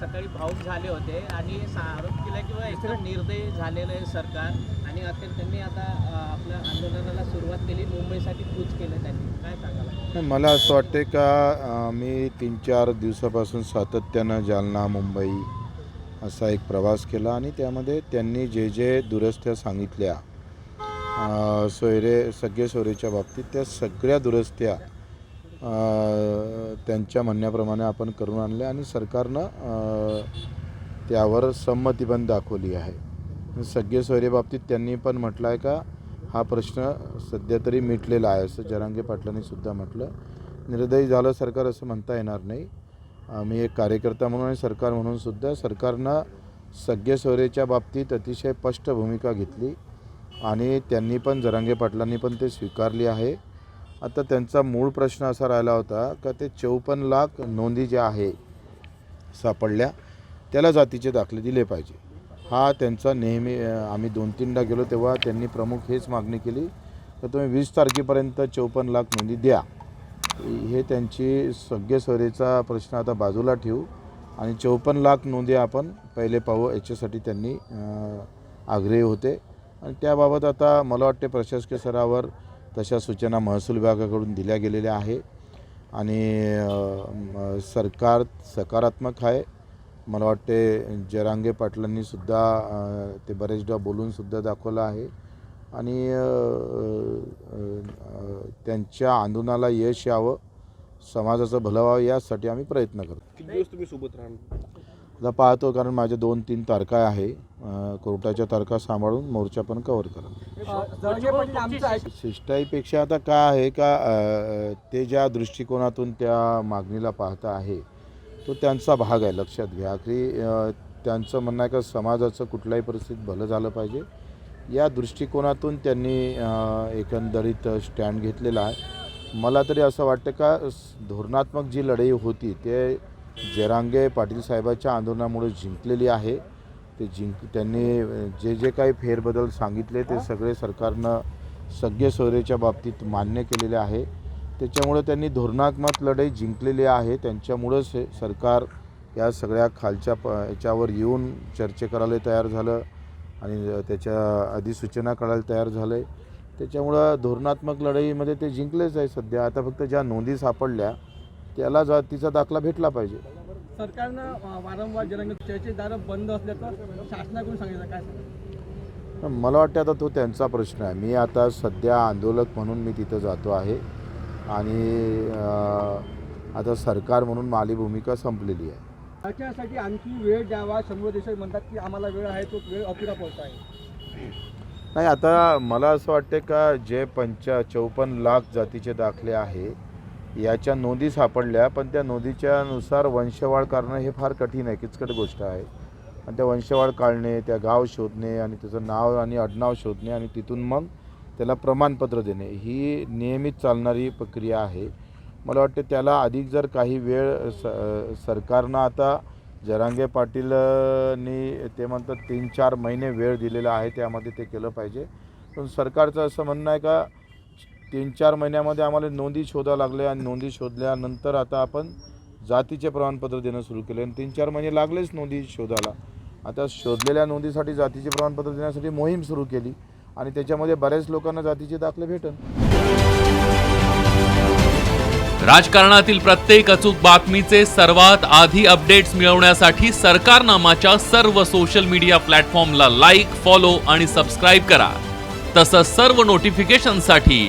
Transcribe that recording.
सकाळी भाऊक झाले होते आणि आरोप केला की एकदम निर्दयी झालेलं आहे सरकार आणि अखेर त्यांनी आता आपल्या आंदोलनाला सुरुवात केली मुंबईसाठी कूच केलं त्यांनी. काय सांगाल? नाही, मला असं वाटते का मी तीन चार दिवसापासून सातत्यानं जालना मुंबई असा एक प्रवास केला आणि त्यामध्ये त्यांनी जे जे दुरस्त्या सांगितल्या सोयरे सगळे सोयरेच्या बाबतीत त्या सगळ्या दुरस्त्या त्यांच्या म्हणण्याप्रमाणे आपण करून आणले आणि सरकारनं त्यावर संमती पण दाखवली आहे. सगळे सोयरे बाबतीत त्यांनी पण म्हटलं आहे का हा प्रश्न सध्या तरी मिटलेला आहे असं जरांगे पाटलांनी सुद्धा म्हटलं. निर्दयी झालं सरकार असं म्हणता येणार नाही. आम्ही एक कार्यकर्ता म्हणून आणि सरकार म्हणून सुद्धा सरकारनं सगळे सोयरेच्या बाबतीत अतिशय स्पष्ट भूमिका घेतली आणि त्यांनी पण जरांगे पाटलांनी पण ते स्वीकारली आहे. आता त्यांचा मूळ प्रश्न असा राहिला होता का ते चौपन्न लाख नोंदी ज्या आहे सापडल्या त्याला जातीचे दाखले दिले पाहिजे. हा त्यांचा नेहमी आम्ही दोन तीनदा गेलो तेव्हा त्यांनी प्रमुख हेच मागणी केली तर तुम्ही वीस तारखेपर्यंत चौपन्न लाख नोंदी द्या. हे त्यांची सगळे सोयरेचा प्रश्न आता बाजूला ठेवू आणि चौपन्न लाख नोंदी आपण पहिले पाहू याच्यासाठी त्यांनी आग्रही होते. आणि त्याबाबत आता मला वाटते प्रशासकीय स्तरावर तशा सूचना महसूल विभागाकडून दिल्या गेलेल्या आहे. आणि सरकार सकारात्मक आहे. मला वाटते जरांगे पाटलांनीसुद्धा ते बरेचदा बोलूनसुद्धा दाखवलं आहे. आणि त्यांच्या आंदोलनाला यश यावं समाजाचं भलं व्हावं यासाठी आम्ही प्रयत्न करतो. किती दिवस तुम्ही सोबत राहणार? आता पाहतो कारण माझ्या दोन तीन तारखा आहे. कोर्टाच्या तारखा सांभाळून मोर्चा पण कव्हर करा शिष्टाईपेक्षा आता काय आहे का ते ज्या दृष्टिकोनातून त्या मागणीला पाहता आहे तो त्यांचा भाग आहे लक्षात घ्या. की त्यांचं म्हणणं आहे का समाजाचं कुठल्याही परिस्थितीत भलं झालं पाहिजे. या दृष्टिकोनातून त्यांनी एकंदरीत स्टँड घेतलेला आहे. मला तरी असं वाटतं का धोरणात्मक जी लढाई होती ते जरांगे पाटील साहेबाच्या आंदोलनामुळे जिंकलेली आहे. ते जिंक त्यांनी जे जे काही फेरबदल सांगितले ते सगळे सरकारनं सगळे सोयरेच्या बाबतीत मान्य केलेले आहे. त्याच्यामुळे त्यांनी धोरणात्मक लढाई जिंकलेली आहे. त्यांच्यामुळंच हे सरकार या सगळ्या खालच्या प याच्यावर येऊन चर्चे करायला तयार झालं आणि त्याच्या अधिसूचना करायला तयार झालं आहे त्याच्यामुळं धोरणात्मक लढाईमध्ये ते जिंकलेच आहे सध्या. आता फक्त ज्या नोंदी सापडल्या त्याला जातीचा दाखला भेटला पाहिजे. सरकारनं वारंवार जरांगे चर्चेदार बंद असल्याचं शासनाकडून सांगितलं. काय मला वाटतं आता तो त्यांचा प्रश्न आहे. मी आता सध्या आंदोलक म्हणून मी तिथं जातो आहे. आणि आता सरकार म्हणून माझी भूमिका संपलेली आहे. त्याच्यासाठी आणखी वेळ द्यावा शंभर देशात म्हणतात की आम्हाला वेळ आहे तो वेळ अपुरा पडतो आहे. नाही आता मला असं वाटते का जे पंचा चौपन्न लाख जातीचे दाखले आहे याच्या नोंदी सापडल्या पण त्या नोंदीच्यानुसार वंशवाळ वंशवाढ करणं हे फार कठीण आहे किचकट गोष्ट आहे. आणि त्या वंशवाढ काढणे त्या गाव शोधणे आणि त्याचं नाव आणि आडनाव शोधणे आणि तिथून मग त्याला प्रमाणपत्र देणे ही नियमित चालणारी प्रक्रिया आहे. मला वाटते त्याला अधिक जर काही वेळ स सरकारनं आता जरांगे पाटीलनी ते म्हणतात तीन चार महिने वेळ दिलेला आहे त्यामध्ये ते केलं पाहिजे. पण सरकारचं असं म्हणणं आहे का तीन चार महिन्यामध्ये आम्हाला नोंदी शोधा लागले आणि नोंदी शोधल्यानंतर आता आपण जातीचे प्रमाणपत्र देणं सुरू केलं आणि तीन चार महिने लागलेच नोंदी शोधायला. आता शोधलेल्या नोंदीसाठी जातीचे प्रमाणपत्र देण्यासाठी मोहीम सुरू केली आणि त्याच्यामध्ये बऱ्याच लोकांना जातीचे दाखले भेटन. राजकारणातील प्रत्येक अचूक बातमीचे सर्वात आधी अपडेट्स मिळवण्यासाठी सरकारनामाच्या सर्व सोशल मीडिया प्लॅटफॉर्मला लाईक फॉलो आणि सबस्क्राईब करा. तसंच सर्व नोटिफिकेशनसाठी